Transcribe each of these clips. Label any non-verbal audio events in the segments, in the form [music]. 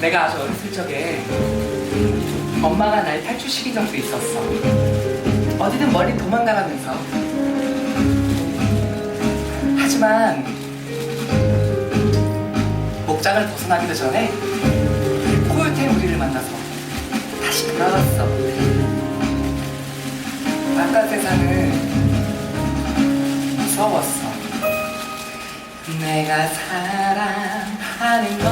내가 아주 어렸을 적에 엄마가 날 탈출시킨 적도 있었어. 어디든 멀리 도망가라면서. 하지만 목장을 벗어나기도 전에 코요태 우리를 만나서 다시 돌아왔어. 아까 세상은 무서웠어. 내가 사랑하는 건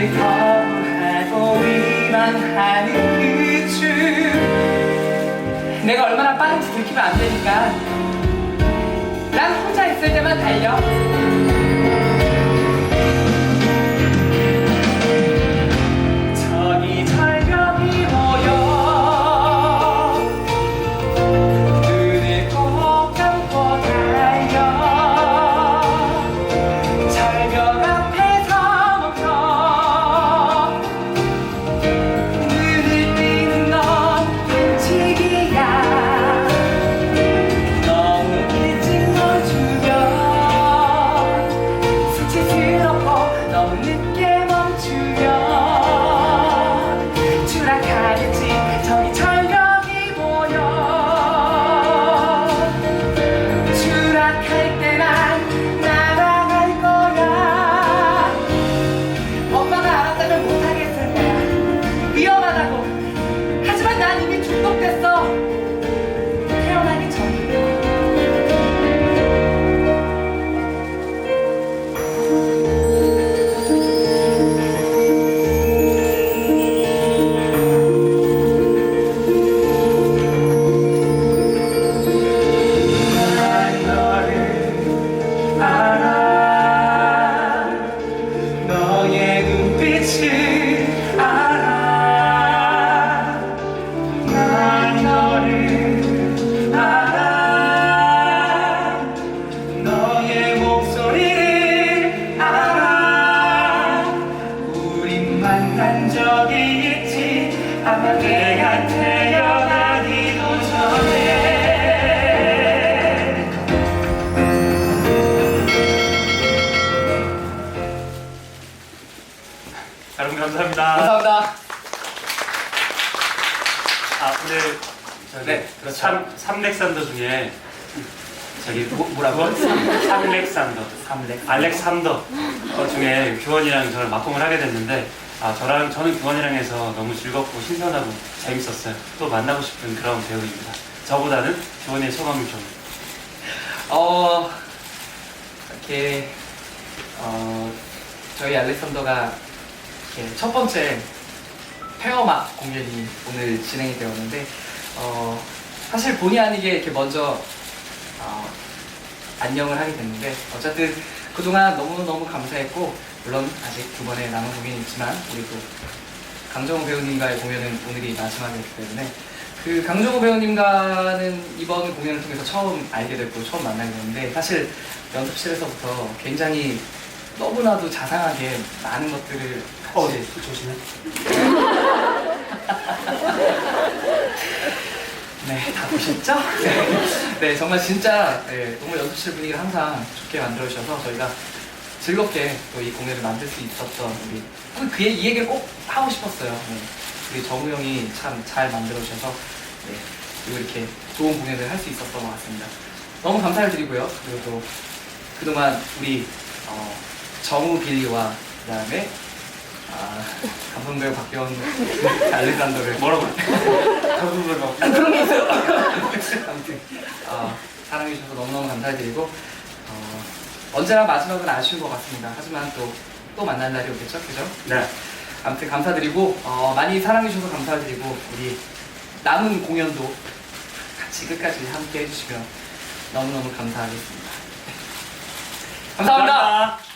규칙을 거부하고 우리만 하는 그춤 내가 얼마나 빠른지 들키면 안 되니까. 난 혼자 있을 때만 달려 아 오늘 저기 네, 그렇죠. 삼 삼렉산더 중에 저기 뭐, 뭐라고요? 삼렉산더 삼렉 알렉산더 어, 중에 규원이랑 저랑 막공을 하게 됐는데 아 저랑 저는 규원이랑 해서 너무 즐겁고 신선하고 재밌었어요. 또 만나고 싶은 그런 배우입니다. 저보다는 규원의 소감이 좀 어 이렇게 어 저희 알렉산더가 이렇게 첫 번째 페어막 공연이 오늘 진행이 되었는데 어 사실 본의 아니게 이렇게 먼저 어, 안녕을 하게 됐는데 어쨌든 그동안 너무너무 감사했고 물론 아직 두 번의 남은 공연이 있지만 우리 또 강정호 배우님과의 공연은 오늘이 마지막이었기 때문에 그 강정호 배우님과는 이번 공연을 통해서 처음 알게 됐고 처음 만나게 됐는데 사실 연습실에서부터 굉장히 너무나도 자상하게 많은 것들을 같이 어, 네, 조심해. 네, 다 보셨죠? 네, 네, 정말 진짜 네, 너무 연습실 분위기를 항상 좋게 만들어주셔서 저희가 즐겁게 또 이 공연을 만들 수 있었던 우리 그, 그 얘기- 이 얘기를 꼭 하고 싶었어요. 네, 우리 정우 형이 참 잘 만들어주셔서 네, 그리고 이렇게 좋은 공연을 할 수 있었던 것 같습니다. 너무 감사를 드리고요. 그리고 또 그동안 우리 어, 정우 빌리와 그다음에 아, 감성배우 박병 알렉산더를 뭐라고? 가수들 막. 아, 그런 게 있어요. [laughs] 아무튼 어, 사랑해 주셔서 너무너무 감사드리고 어, 언제나 마지막은 아쉬운 것 같습니다. 하지만 또, 또 만날 날이 오겠죠? 그죠? 네. 아무튼 감사드리고 어, 많이 사랑해 주셔서 감사드리고 우리 남은 공연도 같이 끝까지 함께 해주시면 너무너무 감사하겠습니다. 감사합니다.